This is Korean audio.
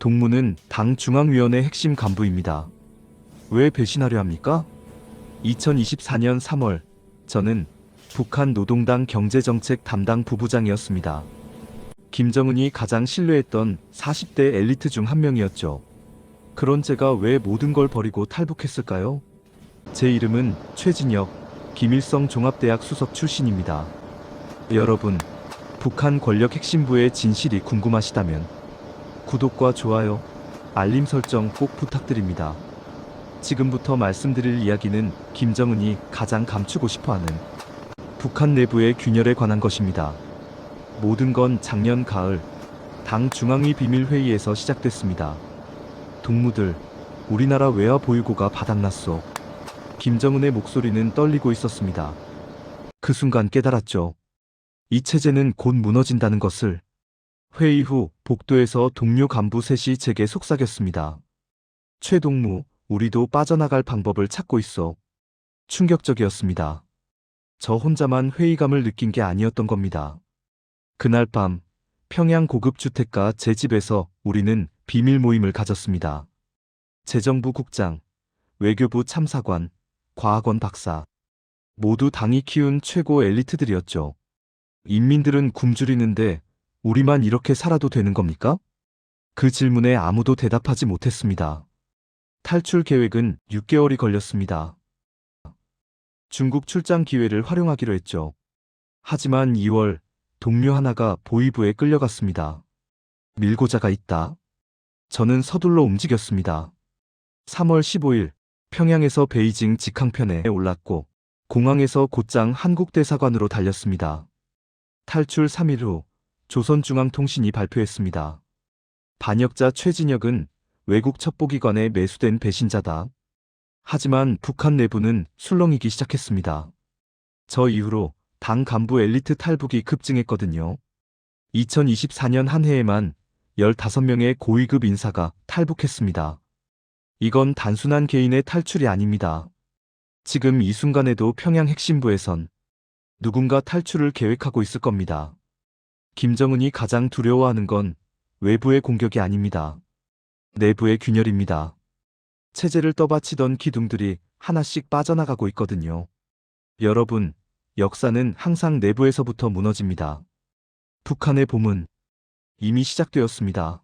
동무는 당 중앙위원회 핵심 간부입니다. 왜 배신하려 합니까? 2024년 3월 저는 북한 노동당 경제정책 담당 부부장이었습니다. 김정은이 가장 신뢰했던 40대 엘리트 중 한 명이었죠. 그런 제가 왜 모든 걸 버리고 탈북했을까요? 제 이름은 최진혁, 김일성 종합대학 수석 출신입니다. 여러분, 북한 권력 핵심부의 진실이 궁금하시다면 구독과 좋아요, 알림 설정 꼭 부탁드립니다. 지금부터 말씀드릴 이야기는 김정은이 가장 감추고 싶어 하는 북한 내부의 균열에 관한 것입니다. 모든 건 작년 가을 당 중앙위 비밀회의에서 시작됐습니다. 동무들, 우리나라 외화 보유고가 바닥났소. 김정은의 목소리는 떨리고 있었습니다. 그 순간 깨달았죠. 이 체제는 곧 무너진다는 것을. 회의 후 복도에서 동료 간부 셋이 제게 속삭였습니다. 최동무, 우리도 빠져나갈 방법을 찾고 있어. 충격적이었습니다. 저 혼자만 회의감을 느낀 게 아니었던 겁니다. 그날 밤 평양 고급 주택가 제 집에서 우리는 비밀 모임을 가졌습니다. 재정부 국장, 외교부 참사관, 과학원 박사 모두 당이 키운 최고 엘리트들이었죠. 인민들은 굶주리는데 우리만 이렇게 살아도 되는 겁니까? 그 질문에 아무도 대답하지 못했습니다. 탈출 계획은 6개월이 걸렸습니다. 중국 출장 기회를 활용하기로 했죠. 하지만 2월 동료 하나가 보위부에 끌려갔습니다. 밀고자가 있다. 저는 서둘러 움직였습니다. 3월 15일 평양에서 베이징 직항편에 올랐고 공항에서 곧장 한국대사관으로 달렸습니다. 탈출 3일 후 조선중앙통신이 발표했습니다. 반역자 최진혁은 외국 첩보기관에 매수된 배신자다. 하지만 북한 내부는 술렁이기 시작했습니다. 저 이후로 당 간부 엘리트 탈북이 급증했거든요. 2024년 한 해에만 15명의 고위급 인사가 탈북했습니다. 이건 단순한 개인의 탈출이 아닙니다. 지금 이 순간에도 평양 핵심부에선 누군가 탈출을 계획하고 있을 겁니다. 김정은이 가장 두려워하는 건 외부의 공격이 아닙니다. 내부의 균열입니다. 체제를 떠받치던 기둥들이 하나씩 빠져나가고 있거든요. 여러분, 역사는 항상 내부에서부터 무너집니다. 북한의 봄은 이미 시작되었습니다.